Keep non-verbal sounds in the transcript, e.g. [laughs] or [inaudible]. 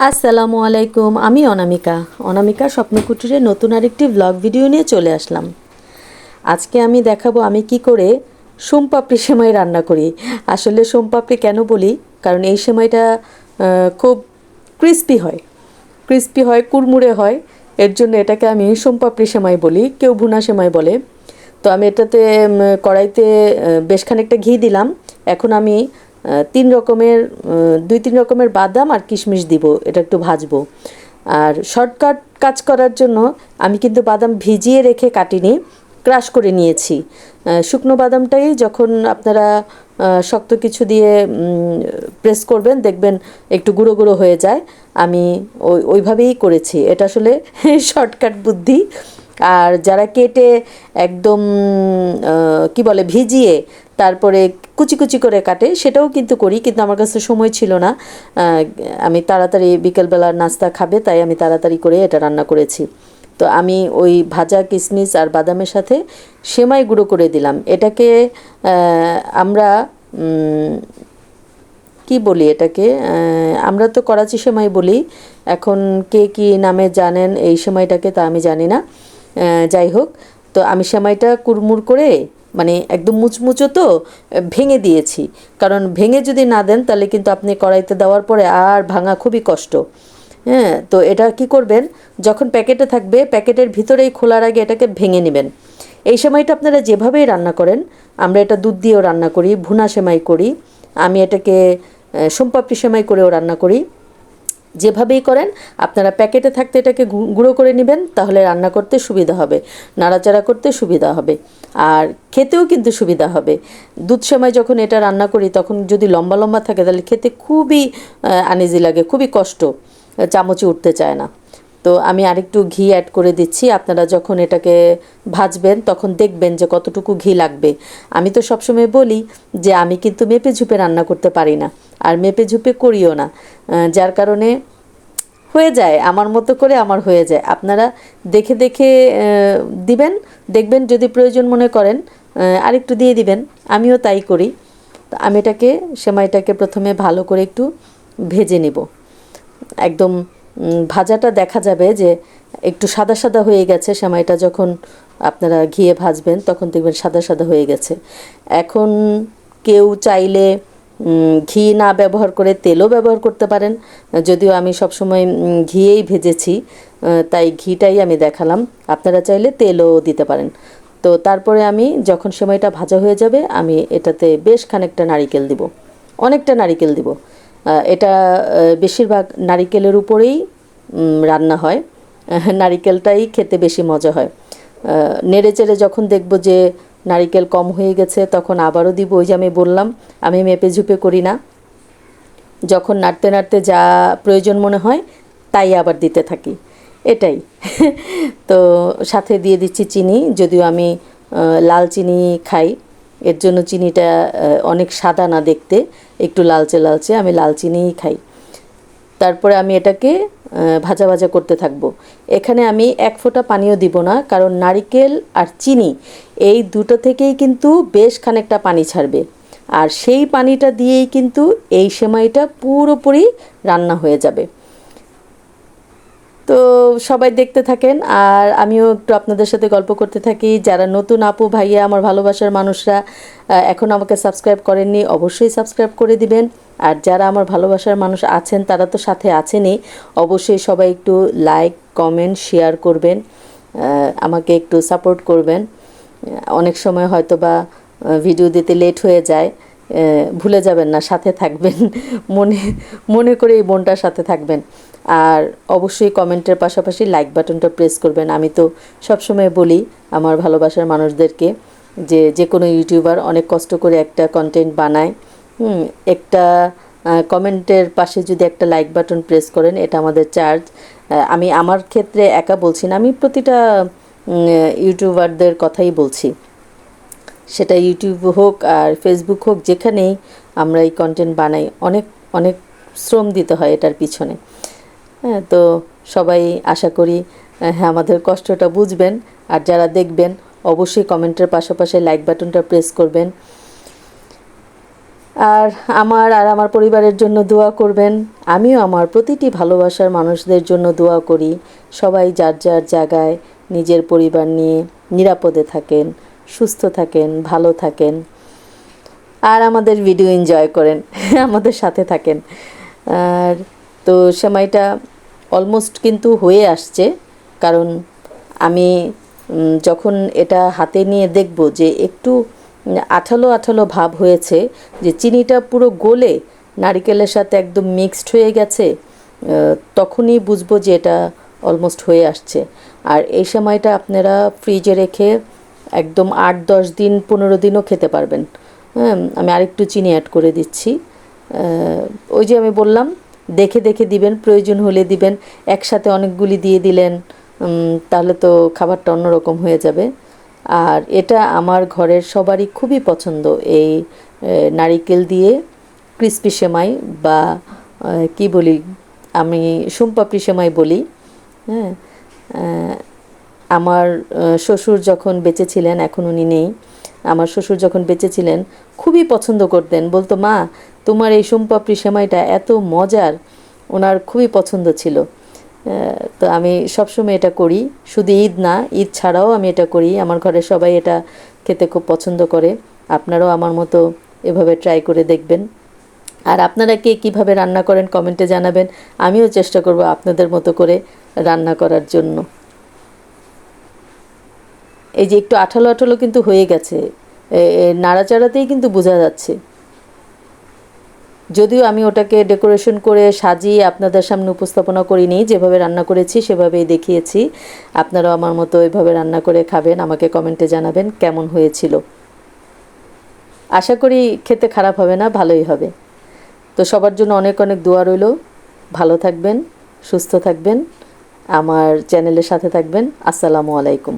আসসালামু আলাইকুম, আমি অনামিকা। অনামিকা স্বপ্নকুটিরে নতুন আরেকটি ব্লগ ভিডিও নিয়ে চলে আসলাম। আজকে আমি দেখাবো আমি কি করে সোমপাপড়ি সেমাই রান্না করি। আসলে সোমপাপড়ি কেন বলি? কারণ এই সেমাইটা খুব ক্রিস্পি হয়। ক্রিস্পি হয়, কুড়মুড়ে হয়। এর জন্য এটাকে আমি সোমপাপড়ি সেমাই বলি, কেউ ভুনা সেমাই বলে। তো আমি এটাতে কড়াইতে বেশ খানিকটা ঘি দিলাম। এখন আমি তিন রকমের দুই তিন রকমের বাদাম আর কিশমিশ দিব, এটা একটু ভাজবো। আর শর্টকাট কাজ করার জন্য আমি কিন্তু বাদাম ভিজিয়ে রেখে কাটিনি ক্রাশ করে নিয়েছি। শুকনো বাদামটাই যখন আপনারা শক্ত কিছু দিয়ে প্রেস করবেন, দেখবেন একটু গুঁড়ো গুঁড়ো হয়ে যায়। আমি ওই, ওইভাবেই করেছি। এটা আসলে [laughs] শর্টকাট বুদ্ধি। আর যারা কেটে একদম কি বলে, ভিজিয়ে তারপরে কুচি কুচি করে কাটে, সেটাও কিন্তু করি, কিন্তু আমার কাছে সময় ছিল না। আমি তাড়াতাড়ি বিকেলবেলার নাস্তা খাবে, তাই আমি তাড়াতাড়ি করে এটা রান্না করেছি। তো আমি ওই ভাজা কিশমিশ আর বাদামের সাথে সেমাই গুঁড়ো করে দিলাম। এটাকে আমরা কি বলি এটাকে? আমরা তো করাচি সেমাই বলি। এখন কে কি নামে জানেন এই সেমাইটাকে তা আমি জানি না। যাই হোক, তো আমি সেমাইটা কুড়মুড় করে মানে একদম মুচমুচো তো, ভেঙে দিয়েছি। কারণ ভেঙে যদি না দেন, তাহলে কিন্তু আপনি কড়াইতে দেওয়ার পরে আর ভাঙা খুবই কষ্ট। হ্যাঁ তো এটা কি করবেন? যখন প্যাকেটে থাকবে, প্যাকেটের ভিতরেই খোলার আগে এটাকে ভেঙে নেবেন। এই সময়টা আপনারা যেভাবেই রান্না করেন, আমরা এটা দুধ দিয়েও রান্না করি, ভুনা সেমাই করি, আমি এটাকে সোমপাপড়ি সেমাই করেও রান্না করি। যেভাবেই করেন, আপনারা প্যাকেটে থাকতে এটাকে গুঁড়ো করে নেবেন, তাহলে রান্না করতে সুবিধা হবে, নাড়াচাড়া করতে সুবিধা হবে, আর খেতেও কিন্তু সুবিধা হবে। দুধ সময় যখন এটা রান্না করি, তখন যদি লম্বা লম্বা থাকে, তাহলে খেতে খুবই আনিজি লাগে, খুবই কষ্ট, চামচে উঠতে চায় না। তো আমি আরেকটু ঘি অ্যাড করে দিচ্ছি। আপনারা যখন এটাকে ভাজবেন, তখন দেখবেন যে কতটুকু ঘি লাগবে। আমি তো সবসময় বলি যে আমি কিন্তু মেপে ঝুপে রান্না করতে পারি না, আর মেপে ঝুপে করিও না। যার কারণে হয়ে যায়, আমার মতো করে আমার হয়ে যায়। আপনারা দেখে দেখে দিবেন, দেখবেন যদি প্রয়োজন মনে করেন আরেকটু দিয়ে দিবেন। আমিও তাই করি। আমি এটাকে, সেমাইটাকে প্রথমে ভালো করে একটু ভেজে নেব। একদম ভাজাটা দেখা যাবে যে একটু সাদা সাদা হয়ে গেছে, সেমাইটা যখন আপনারা ঘিয়ে ভাজবেন তখন দেখবেন সাদা সাদা হয়ে গেছে। এখন কেউ চাইলে ঘি না ব্যবহার করে তেলও ব্যবহার করতে পারেন। যদিও আমি সবসময় ঘিয়েই ভেজেছি তাই ঘিটাই আমি দেখালাম। আপনারা চাইলে তেলও দিতে পারেন। তো তারপরে আমি যখন সেমাইটা ভাজা হয়ে যাবে, আমি এটাতে বেশ খানিকটা নারিকেল দিব। অনেকটা নারিকেল দিব। এটা বেশিরভাগ নারিকেলের উপরেই রান্না হয়। নারিকেলটাই খেতে বেশি মজা হয়। নেড়ে চেড়ে যখন দেখব যে নারিকেল কম হয়ে গেছে, তখন আবারও দিব। ওই যে আমি বললাম, আমি মেপে ঝুপে করি না। যখন নাড়তে নাড়তে যা প্রয়োজন মনে হয়, তাই আবার দিতে থাকি। এটাই। [laughs] তো, সাথে দিয়ে দিচ্ছি চিনি, যদিও আমি লাল চিনি খাই। এর জন্য চিনিটা অনেক সাদা না দেখতে, একটু লালচে লালচে, আমি লাল চিনিই খাই। তারপরে আমি এটাকে ভাজা ভাজা করতে থাকব। এখানে আমি এক ফোঁটা পানিও দিব না, কারণ নারিকেল আর চিনি, এই দুটো থেকেই কিন্তু বেশ খানিকটা পানি ছাড়বে। আর সেই পানিটা দিয়েই কিন্তু এই সেমাইটা পুরোপুরি রান্না হয়ে যাবে। তো সবাই দেখতে থাকেন। আর আমিও একটু আপনাদের সাথে গল্প করতে থাকি। যারা নতুন আপু, ভাইয়া, আমার ভালোবাসার মানুষরা এখন আমাকে সাবস্ক্রাইব করেননি, অবশ্যই সাবস্ক্রাইব করে দিবেন। আর যারা আমার ভালোবাসার মানুষ আছেন, তারা তো সাথে আছেনই, অবশ্যই সবাই একটু লাইক কমেন্ট শেয়ার করবেন আমাকে একটু সাপোর্ট করবেন। অনেক সময় হয়তো বা ভিডিও দিতে লেট হয়ে যায় ভুলে যাবেন না, সাথে থাকবেন। [laughs] মনে মনে করে এই বোনটার সাথে থাকবেন। আর অবশ্যই কমেন্টের পাশাপাশি লাইক বাটনটা প্রেস করবেন। আমি তো সবসময় বলি আমার ভালোবাসার মানুষদেরকে যে যে কোনো ইউটিউবার অনেক কষ্ট করে একটা কন্টেন্ট বানায়। একটা কমেন্টের পাশে যদি একটা লাইক বাটন প্রেস করেন, এটা আমাদের চার্জ আমি আমার ক্ষেত্রে একা বলছি না, আমি প্রতিটা ইউটিউবারদের কথাই বলছি। সেটা ইউটিউব হোক আর ফেসবুক হোক, যেখানেই আমরা এই কন্টেন্ট বানাই, অনেক অনেক শ্রম দিতে হয় এটার পিছনে। হ্যাঁ তো সবাই আশা করি হ্যাঁ আমাদের কষ্টটা বুঝবেন। আর যারা দেখবেন, অবশ্যই কমেন্টের পাশাপাশি লাইক বাটনটা প্রেস করবেন। আর আমার আর আমার পরিবারের জন্য দোয়া করবেন। আমিও আমার প্রতিটি ভালোবাসার মানুষদের জন্য দোয়া করি। সবাই যার যার জায়গায় নিজের পরিবার নিয়ে নিরাপদে থাকেন, সুস্থ থাকেন, ভালো থাকেন। আর আমাদের ভিডিও এনজয় করেন, [laughs] আমাদের সাথে থাকেন। আর তো সময়টা অলমোস্ট কিন্তু হয়ে আসছে, কারণ আমি যখন এটা হাতে নিয়ে দেখব যে একটু আঠালো আঠালো ভাব হয়েছে, যে চিনিটা পুরো গলে নারিকেলের সাথে একদম মিক্সড হয়ে গেছে তখনই বুঝব যে এটা অলমোস্ট হয়ে আসছে। আর এই সময়টা আপনারা ফ্রিজে রেখে একদম আট দশ দিন, পনেরো দিনও খেতে পারবেন। হ্যাঁ আমি আরেকটু চিনি অ্যাড করে দিচ্ছি। ওই যে আমি বললাম দেখে দেখে দিবেন, প্রয়োজন হলে দিবেন, একসাথে অনেকগুলি দিয়ে দিলেন তাহলে তো খাবারটা অন্যরকম হয়ে যাবে। আর এটা আমার ঘরের সবারই খুবই পছন্দ, এই নারিকেল দিয়ে ক্রিস্পি সেমাই বা কি বলি, আমি সোমপাপড়ি সেমাই বলি হ্যাঁ আমার শ্বশুর যখন বেঁচে ছিলেন, এখন উনি নেই। আমার শ্বশুর যখন বেঁচে ছিলেন, খুবই পছন্দ করতেন। বলতো, মা, তোমার এই সোমপাপড়ি সেমাইটা এত মজার। ওনার খুবই পছন্দ ছিল। তো আমি সবসময় এটা করি। শুধু ঈদ না, ঈদ ছাড়াও আমি এটা করি। আমার ঘরের সবাই এটা খেতে খুব পছন্দ করে। আপনারাও আমার মতো এভাবে ট্রাই করে দেখবেন। আর আপনারা কে কীভাবে রান্না করেন কমেন্টে জানাবেন। আমিও চেষ্টা করব আপনাদের মতো করে রান্না করার জন্য। এই যে একটু আঠালো আঠালো কিন্তু হয়ে গেছে। নাড়াচাড়াতেই কিন্তু বোঝা যাচ্ছে। যদিও আমি ওটাকে ডেকোরেশন করে সাজিয়ে আপনাদের সামনে উপস্থাপনা করিনি, যেভাবে রান্না করেছি সেভাবেই দেখিয়েছি। আপনারাও আমার মতো এভাবে রান্না করে খাবেন, আমাকে কমেন্টে জানাবেন কেমন হয়েছিল। আশা করি খেতে খারাপ হবে না, ভালোই হবে। তো সবার জন্য অনেক অনেক দোয়া রইল। ভালো থাকবেন, সুস্থ থাকবেন, আমার চ্যানেলের সাথে থাকবেন। আসসালামু আলাইকুম।